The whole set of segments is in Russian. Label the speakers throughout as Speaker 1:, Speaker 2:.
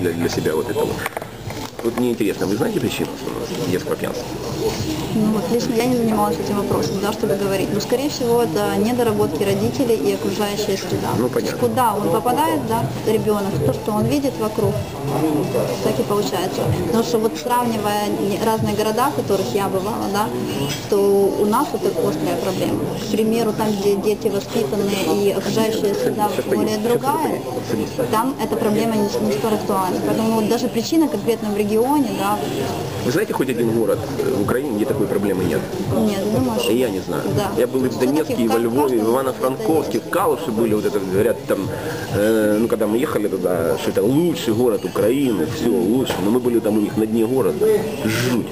Speaker 1: для, себя вот это вот. Вот мне интересно, вы знаете причину детского пьянства?
Speaker 2: Ну вот лично я не занималась этим вопросом, да, чтобы говорить. Но скорее всего это недоработки родителей и окружающая среда.
Speaker 1: Ну, понятно.
Speaker 2: Куда он попадает, да, ребенок, то, что он видит вокруг, так и получается. Потому что вот сравнивая разные города, в которых я бывала, да, то у нас это острая проблема. К примеру, там, где дети воспитаны и окружающая среда более другая, там эта проблема не, не столь актуальна. Поэтому вот даже причина конкретно в регионе, да,
Speaker 1: Вы знаете хоть один город в Украине, где такой проблемы нет?
Speaker 2: нет, думаю, что...
Speaker 1: И я не знаю.
Speaker 2: Да.
Speaker 1: Я был и в Донецке, и во Львове, и в Ивано-Франковске, в Калуше были, вот это, говорят, там, э, ну, когда мы ехали туда, что это лучший город Украины, все, лучше. Но мы были там у них на дне города. Жуть.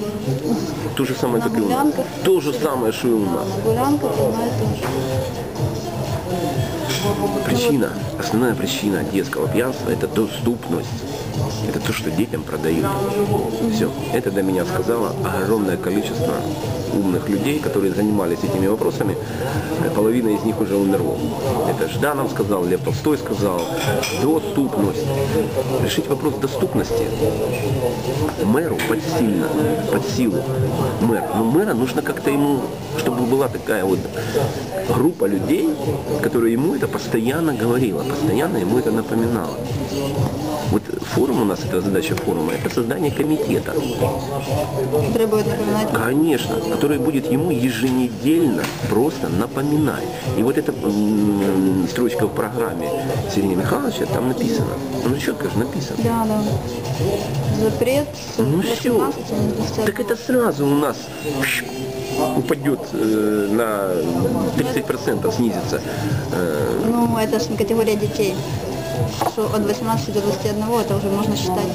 Speaker 1: То же самое, как и у нас. То же самое, что и у нас.
Speaker 2: Ну.
Speaker 1: Причина, основная причина детского пьянства – это доступность. То, что детям продают. Все. Это до меня сказала огромное количество умных людей, которые занимались этими вопросами. Половина из них уже умерло. Это Жданов сказал, Лев Толстой сказал. Доступность. Решить вопрос доступности мэру под сильно, под силу. Мэр. Но мэра нужно как-то ему, чтобы была такая вот группа людей, которая ему это постоянно говорила, постоянно ему это напоминала. Вот форум у нас, это задача форума, это создание комитета,
Speaker 2: Требует напоминать.
Speaker 1: конечно, который будет ему еженедельно просто напоминать. И вот эта строчка в программе Сергея Михайловича, там написано, ну четко же написано.
Speaker 2: Да, да. Запрет
Speaker 1: Ну все.
Speaker 2: 18 до 21.
Speaker 1: Так это сразу у нас упадет э, на 30% снизится. Э,
Speaker 2: Ну, это же категория детей. Что от 18 до 21 это уже можно считать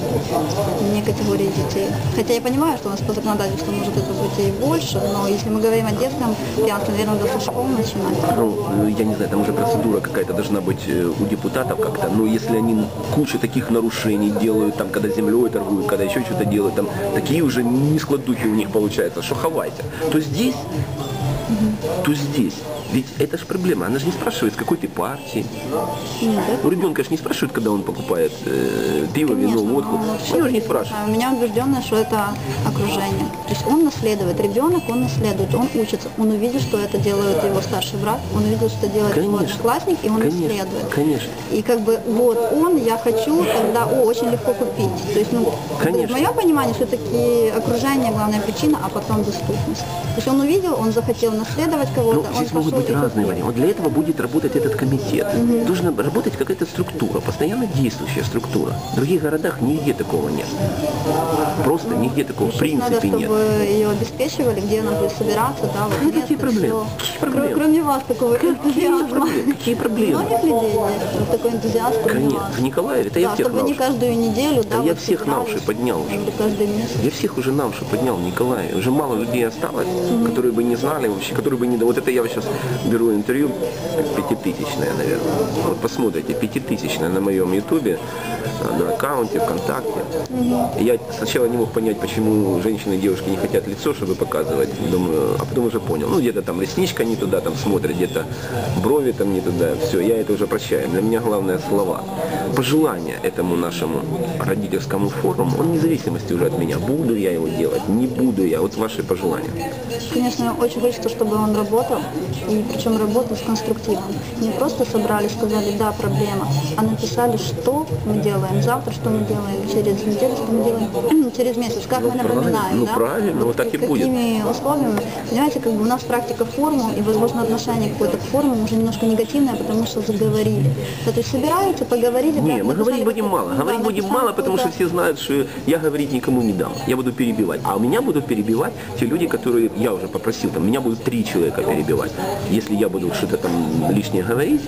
Speaker 2: не категорией детей. Хотя я понимаю, что у нас по законодательству может это быть и больше, но если мы говорим о детском пьянстве, наверное, со школы начинать.
Speaker 1: ну, я не знаю, там уже процедура какая-то должна быть э, у депутатов как-то, но если они кучу таких нарушений делают, там, когда землей торгуют, когда еще что-то делают, там, такие уже нескладухи у них получаются, что хавайте, то здесь, то здесь. Ведь это же проблема, она же не спрашивает, с какой ты партии.
Speaker 2: Нет,
Speaker 1: У ребенка же не спрашивают, когда он покупает э, пиво, вино,
Speaker 2: Конечно,
Speaker 1: водку.
Speaker 2: но
Speaker 1: У него же не спрашивают.
Speaker 2: А У меня убежденность, что это окружение. То есть он наследует, ребенок, он наследует, он учится, он увидит, что это делает его старший брат, он увидел, что делает его
Speaker 1: Конечно.
Speaker 2: одноклассник, и он
Speaker 1: Конечно,
Speaker 2: наследует.
Speaker 1: конечно.
Speaker 2: И как бы вот он, я хочу, тогда о, очень легко купить. То есть, ну,
Speaker 1: Конечно.
Speaker 2: в моем понимании, все-таки окружение главная причина, а потом доступность. То есть он увидел, он захотел наследовать
Speaker 1: Ну,
Speaker 2: кого-то, он
Speaker 1: здесь могут
Speaker 2: пошел
Speaker 1: быть разные варианты. Вот для этого будет работать этот комитет. Должна работать какая-то структура, постоянно действующая структура. В других городах нигде такого нет. Просто нигде такого в
Speaker 2: Сейчас надо,
Speaker 1: принципе
Speaker 2: чтобы
Speaker 1: нет.
Speaker 2: ее обеспечивали, где она будет собираться, да, вот
Speaker 1: Ну,
Speaker 2: место,
Speaker 1: какие проблемы? Какие проблемы?
Speaker 2: Кроме вас такого
Speaker 1: Какие
Speaker 2: энтузиазма.
Speaker 1: проблемы? Какие проблемы?
Speaker 2: Многих людей вот такой энтузиазм,
Speaker 1: Конечно, в Николаеве, это я
Speaker 2: да,
Speaker 1: всех
Speaker 2: чтобы не каждую неделю, да,
Speaker 1: Да я
Speaker 2: вот
Speaker 1: всех на уши поднял уже.
Speaker 2: каждый месяц.
Speaker 1: Я всех уже на уши поднял в Николаеве. Уже мало людей осталось, которые бы не знали вообще, которые бы не... Вот это я сейчас беру интервью, пятитысячное, наверное. Вот посмотрите, пятитысячное на моем ютубе, э, на аккаунте, ВКонтакте. Я сначала не мог понять, почему женщины и девушки не хотят лицо, чтобы показывать. Думаю, а потом уже понял. Ну, где-то там ресничка не туда там смотрит, где-то брови там не туда. Все, я это уже прощаю. Для меня главное слова. Пожелания этому нашему родительскому форуму, он вне зависимости уже от меня. Буду я его делать, не буду я. Вот ваши пожелания.
Speaker 2: Конечно, очень хочется, чтобы он работал, и причем работал с конструктивом. Не просто собрали, сказали, да, проблема, а написали, что мы делаем завтра, что мы делаем через неделю, что мы делаем через месяц, как мы
Speaker 1: правильно,
Speaker 2: напоминаем,
Speaker 1: ну
Speaker 2: да?
Speaker 1: правильно, вот так и будет.
Speaker 2: Какими условиями. Понимаете, как бы у нас практика форума, и, возможно, отношение какое-то к уже немножко негативное, потому что заговорили. Да, то есть собираются, поговорили.
Speaker 1: Не,
Speaker 2: да,
Speaker 1: мы говорить будем
Speaker 2: какой-то-
Speaker 1: мало.
Speaker 2: да,
Speaker 1: Говорить будем
Speaker 2: написали
Speaker 1: мало, потому что
Speaker 2: какой-то-
Speaker 1: все знают, что я говорить никому не дам. Я буду перебивать. А у меня будут перебивать те люди, которые я уже попросил. Там, меня будут три человека перебивать. Если я буду что-то там лишнее говорить,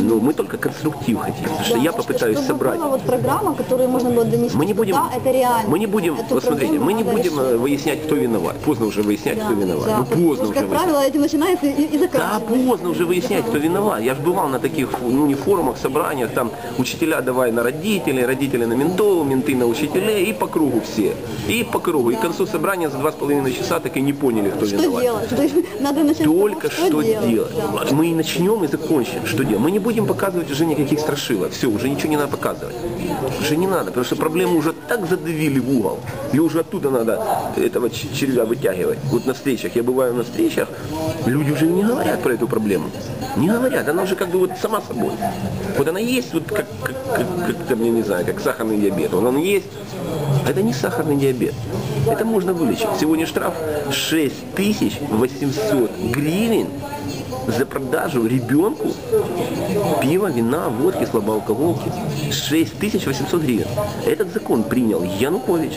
Speaker 1: ну, мы только конструктив хотим. Потому что
Speaker 2: Да,
Speaker 1: я
Speaker 2: чтобы
Speaker 1: попытаюсь
Speaker 2: была
Speaker 1: собрать.
Speaker 2: вот программа, которую можно было донести.
Speaker 1: Мы не будем,
Speaker 2: Да, это реально.
Speaker 1: мы не будем,
Speaker 2: Эту
Speaker 1: вот смотрите, мы не будем
Speaker 2: решить.
Speaker 1: э, выяснять, кто виноват. Поздно уже выяснять,
Speaker 2: Да,
Speaker 1: кто виноват.
Speaker 2: да,
Speaker 1: ну поздно уже
Speaker 2: как правило, этим начинается и, и
Speaker 1: Да,
Speaker 2: заканчивается.
Speaker 1: поздно уже выяснять, кто виноват. Я же бывал на таких, ну не форумах, собраниях, там учителя давай на родителей, родители на ментов, менты на учителей, и по кругу все. И по кругу. И к концу собрания за два с половиной часа так и не поняли, кто
Speaker 2: Что
Speaker 1: виноват.
Speaker 2: делать? То есть надо начать того,
Speaker 1: Только что,
Speaker 2: делать. делать,
Speaker 1: делать.
Speaker 2: да.
Speaker 1: Мы и начнем, и закончим. Что делать? Мы не будем показывать уже никаких страшилок. Все, уже ничего не надо показывать. Уже не надо, потому что проблему уже так задавили в угол. И уже оттуда надо этого червя вытягивать. Вот на встречах, я бываю на встречах, люди уже не говорят про эту проблему. Не говорят, она уже как бы вот сама собой. Вот она есть, вот как, как, как, как я не знаю, как сахарный диабет. Он, он есть, а это не сахарный диабет. Это можно вылечить. Сегодня штраф 6800 гривен за продажу ребенку пива, вина, водки, слабоалкоголки. 6800 гривен. Этот закон принял Янукович.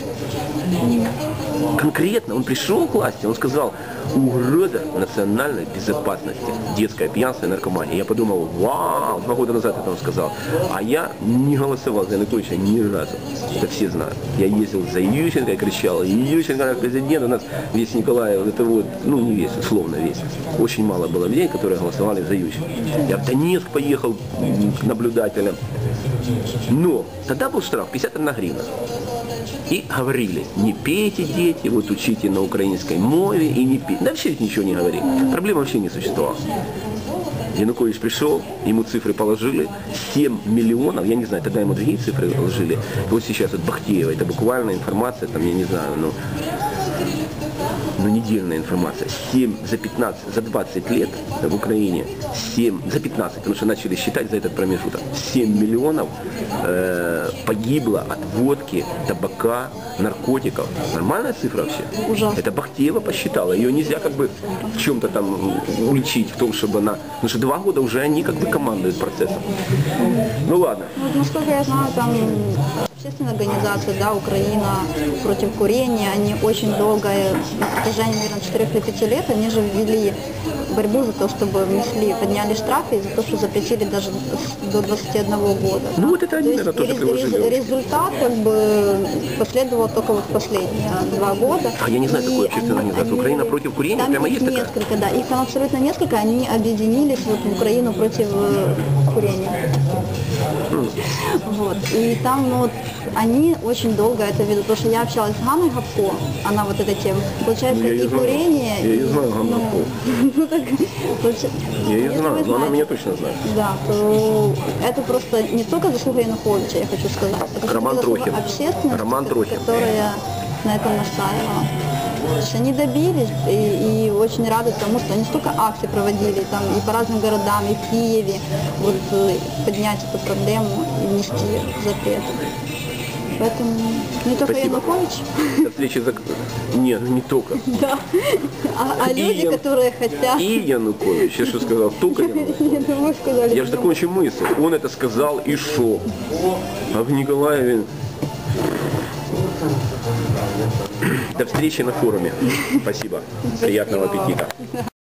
Speaker 1: Конкретно он пришел к власти, он сказал, угроза национальной безопасности, детское пьянство и наркомания. Я подумал, вау, два года назад это он сказал. А я не голосовал за Януковича ни разу. Это все знают. Я ездил за Ющенко и кричал, Ющенко как президент, у нас весь Николаев, это вот, ну не весь, условно весь. Очень мало было людей, которые голосовали за Ющенко. Я в Донецк поехал м, к наблюдателям. Но тогда был штраф 51 гривна. И говорили, не пейте, дети, вот учите на украинской мове и не пейте. Да вообще ничего не говорили. Проблем вообще не существовало. Янукович пришел, ему цифры положили, 7 миллионов, я не знаю, тогда ему другие цифры положили. Вот сейчас вот Бахтеева, это буквально информация, там, я не знаю, ну, ну, недельная информация. 7 за 15, за 20 лет в Украине, 7, за 15, потому что начали считать за этот промежуток, 7 миллионов э, погибло от водки, табака, наркотиков. Нормальная цифра вообще?
Speaker 2: Ужасно.
Speaker 1: Это Бахтеева посчитала. Ее нельзя как бы в чем-то там уличить, в том, чтобы она... Потому что два года уже они как бы командуют процессом. Ну ладно.
Speaker 2: Ну, Вот, насколько я знаю, там общественная организация, да, Украина против курения, они очень долго, э, на протяжении, наверное, 4 или 5 лет, они же ввели борьбу за то, чтобы внесли, подняли штрафы за то, что запретили даже до 21 года.
Speaker 1: Ну, вот это они,
Speaker 2: То
Speaker 1: наверное, тоже
Speaker 2: рез-
Speaker 1: приложили
Speaker 2: результат как бы последовал только вот последние два года.
Speaker 1: А я не знаю
Speaker 2: И
Speaker 1: такую общественную
Speaker 2: они-
Speaker 1: Украина против курения?
Speaker 2: Там
Speaker 1: Прямо есть такая?
Speaker 2: несколько, да. Их там абсолютно несколько, они объединились вот в Украину против э, курения. Вот. И там ну, вот, они очень долго это ведут, потому что я общалась с Ганной Габко, она вот эта тема. Получается,
Speaker 1: я
Speaker 2: и
Speaker 1: знаю.
Speaker 2: курение...
Speaker 1: Я
Speaker 2: и-
Speaker 1: знаю, Ганну
Speaker 2: ну, ну, так, получается,
Speaker 1: Я ее знаю, но она меня точно знает.
Speaker 2: Да, то это просто не только заслуга Януковича, я хочу сказать. Это
Speaker 1: Роман Трохин.
Speaker 2: общественности,
Speaker 1: Роман Трохин.
Speaker 2: которая на этом настаивала. То есть они добились и, и очень рады тому, что они столько акций проводили там и по разным городам, и в Киеве, вот э, поднять эту проблему и внести запреты. Поэтому не только
Speaker 1: Спасибо.
Speaker 2: Янукович,
Speaker 1: встречи за... Нет, ну не только.
Speaker 2: да, а, а
Speaker 1: И
Speaker 2: люди,
Speaker 1: Ян-
Speaker 2: которые хотят.
Speaker 1: И Янукович. Я что сказал? Только Янукович.
Speaker 2: Я думаю, сказали.
Speaker 1: Я же закончу мысль. Он это сказал и шо? А в Николаеве... До встречи на форуме. Спасибо. Приятного аппетита.